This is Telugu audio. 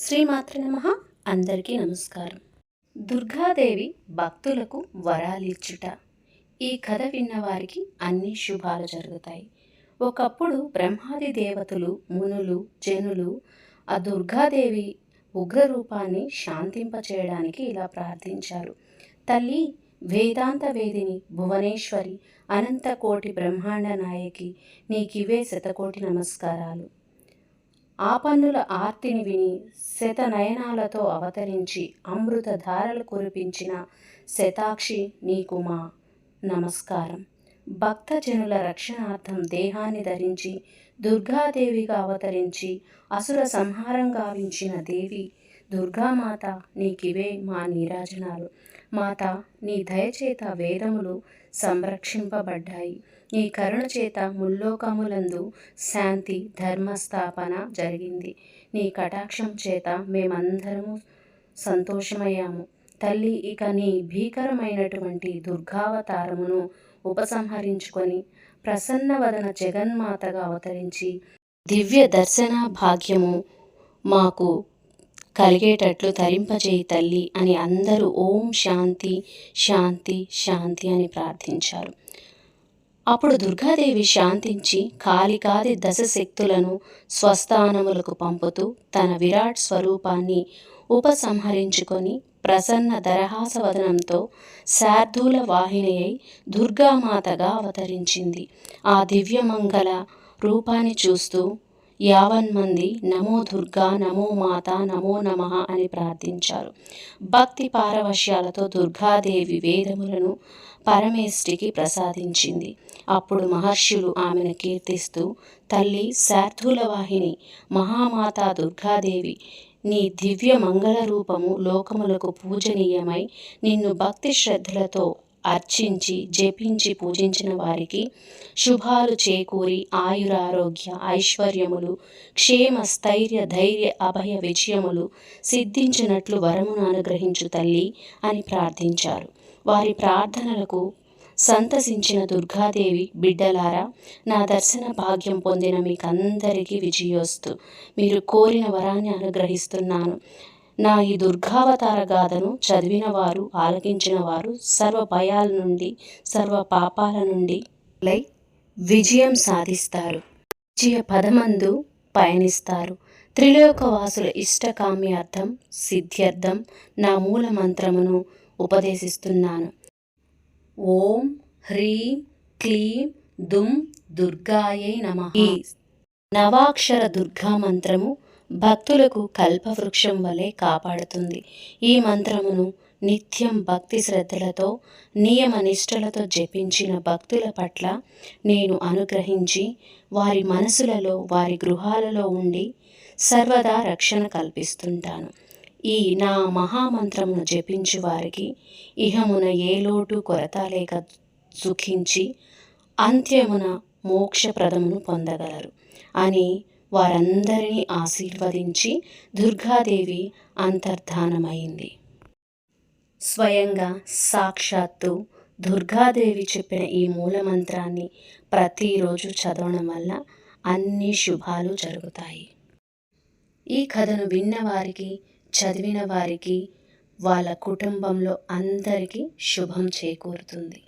శ్రీమాతృ నమ. అందరికీ నమస్కారం. దుర్గాదేవి భక్తులకు వరాలిచ్చుట ఈ కథ విన్నవారికి అన్ని శుభాలు జరుగుతాయి. ఒకప్పుడు బ్రహ్మాది దేవతలు మునులు జనులు ఆ దుర్గాదేవి ఉగ్రరూపాన్ని శాంతింపచేయడానికి ఇలా ప్రార్థించారు. తల్లి వేదాంత వేదిని భువనేశ్వరి అనంతకోటి బ్రహ్మాండ నాయకి నీకివే శతకోటి నమస్కారాలు. ఆపన్నుల ఆర్తిని విని శత నయనాలతో అవతరించి అమృత ధారలు కురిపించిన శతాక్షి నీకు మా నమస్కారం. భక్తజనుల రక్షణార్థం దేహాన్ని ధరించి దుర్గాదేవిగా అవతరించి అసుర సంహారం గావించిన దేవి దుర్గామాత నీకివే మా నీరాజనాలు. మాత నీ దయచేత వేదములు సంరక్షింపబడ్డాయి. నీ కరుణ చేత ముల్లోకములందు శాంతి ధర్మస్థాపన జరిగింది. నీ కటాక్షం చేత మేమందరము సంతోషమయ్యాము. తల్లి ఇక నీ భీకరమైనటువంటి దుర్గావతారమును ఉపసంహరించుకొని ప్రసన్నవదన జగన్మాతగా అవతరించి దివ్య దర్శన భాగ్యము మాకు కలిగేటట్లు తరింపజేయి తల్లి అని అందరూ ఓం శాంతి శాంతి శాంతి అని ప్రార్థించారు. అప్పుడు దుర్గాదేవి శాంతించి కాలికాది దశ శక్తులను స్వస్థానములకు పంపుతూ తన విరాట్ స్వరూపాన్ని ఉపసంహరించుకొని ప్రసన్న దరహాసవదనంతో శార్దూల వాహిని అయి దుర్గామాతగా అవతరించింది. ఆ దివ్యమంగళ రూపాన్ని చూస్తూ యావన్ మంది నమో దుర్గా నమో మాత నమో నమ అని ప్రార్థించారు. భక్తి పారవశ్యాలతో దుర్గాదేవి వేదములను పరమేష్టికి ప్రసాదించింది. అప్పుడు మహర్షులు ఆమెను కీర్తిస్తూ తల్లి శార్థుల వాహిని మహామాత దుర్గాదేవి నీ దివ్య మంగళ రూపము లోకములకు పూజనీయమై నిన్ను భక్తి శ్రద్ధలతో అర్చించి జపించి పూజించిన వారికి శుభాలు చేకూరి ఆయురారోగ్య ఐశ్వర్యములు క్షేమ స్థైర్య ధైర్య అభయ విజయములు సిద్ధించినట్లు వరమును అనుగ్రహించు తల్లి అని ప్రార్థించారు. వారి ప్రార్థనలకు సంతసించిన దుర్గాదేవి బిడ్డలారా నా దర్శన భాగ్యం పొందిన మీకందరికీ విజయోస్తు. మీరు కోరిన వరాన్ని అనుగ్రహిస్తున్నాను. నా ఈ దుర్గావతార గాథను చదివిన వారు ఆలకించిన వారు సర్వ భయాల నుండి సర్వ పాపాల నుండి లై విజయం సాధిస్తారు. విజయ పదమందు పయనిస్తారు. త్రిలోకవాసుల ఇష్టకామ్యార్థం సిద్ధ్యర్థం నా మూల మంత్రమును ఉపదేశిస్తున్నాను. ఓం హ్రీం క్లీం దుం దుర్గాయే నమ. ఈ నవాక్షర దుర్గా మంత్రము భక్తులకు కల్పవృక్షం వలె కాపాడుతుంది. ఈ మంత్రమును నిత్యం భక్తి శ్రద్ధలతో నియమ నిష్టలతో జపించిన భక్తుల పట్ల నేను అనుగ్రహించి వారి మనసులలో వారి గృహాలలో ఉండి సర్వదా రక్షణ కల్పిస్తుంటాను. ఈ నా మహామంత్రమును జపించు వారికి ఇహమున ఏ లోటు కొరత లేక సుఖించి అంత్యమున మోక్షప్రదమును పొందగలరు. అని వారందరినీ ఆశీర్వదించి దుర్గాదేవి అంతర్ధానమైంది. స్వయంగా సాక్షాత్తు దుర్గాదేవి చెప్పిన ఈ మూలమంత్రాన్ని ప్రతిరోజు చదవడం వల్ల అన్ని శుభాలు జరుగుతాయి. ఈ కథను విన్నవారికి చదివిన వారికి వాళ్ళ కుటుంబంలో అందరికీ శుభం చేకూరుతుంది.